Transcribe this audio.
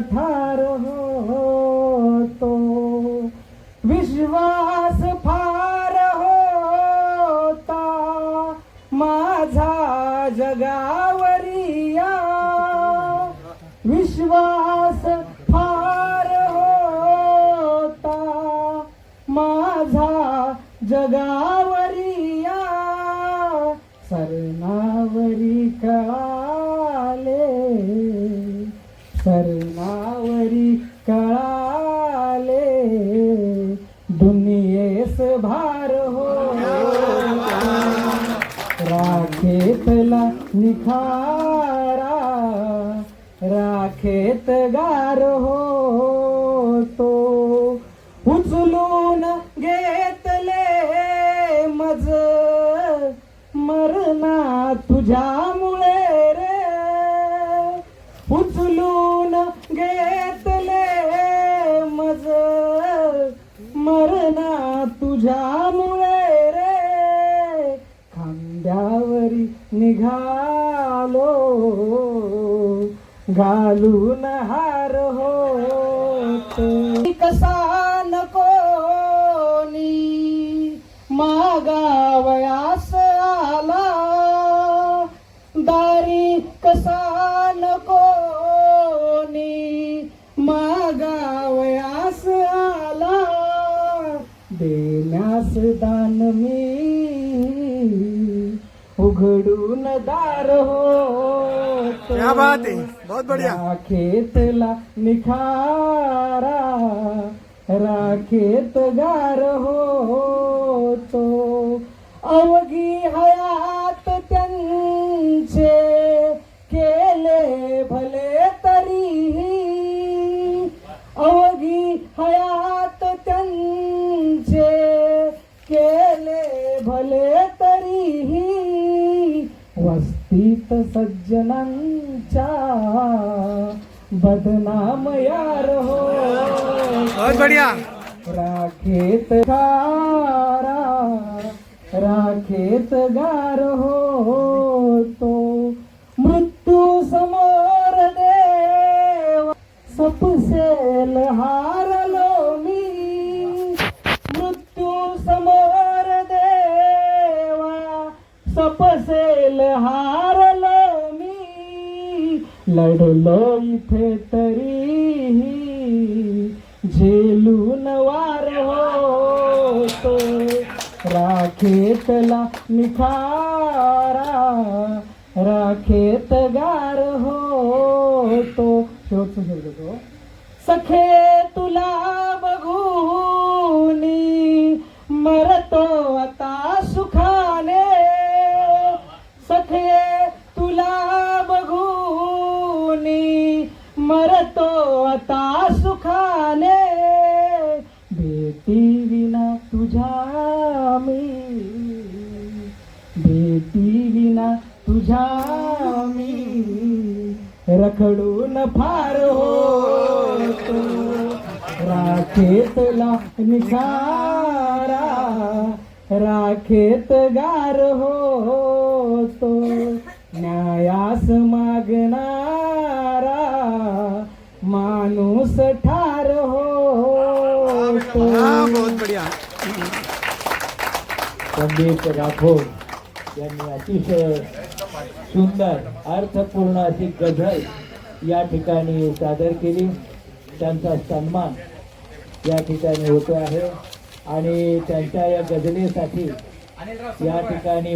ठार होतो विश्वास फार होता माझा जगावरिया विश्वास फार होता माझा जगावरिया सरनावरी कळाले कर्णावरी कळाले दुनियेस भार हो. राखेतला निखारा राखेत गार हो तो उचलून घेतले मज खांद्यावरी निघालो. घालून हार हो कसा नकोनी मागावयास आला. दारी कसा नकोनी मागावयास आला. देण्यास दान मी उघडून दार हो क्या बात है बहुत बढ़िया। राखेतला निखारा राखेत गार होतो अवघी हयात वस्तीत सज्जनांच्या बदनाम यार हो बढ़िया। राखेत गारा राखेत गार होतो मृत्यू समोर देव। सपसेल हारलो लढलो इथे तरीही झेलून वार होतो. राखेतला निखारा राखेत गार होतो. शेवटचं शब्द तो सखे तुला बघून मरतो आता सुखाने. सखे तुला आता सुखाने भेटी विना तुझ्या मी. भेटी विना तुझ्या मी. रखडून फार होतो. राखेतला निखारा राखेत गार होतो. न्यायास मागणार माणूस ठार हाँ संदीप राठोड यांनी अतिशय सुंदर अर्थपूर्ण अशी गझल या ठिकाणी सादर केली. त्यांचा सन्मान या ठिकाणी होतो आहे. आणि त्यांच्या या गझलेसाठी या ठिकाणी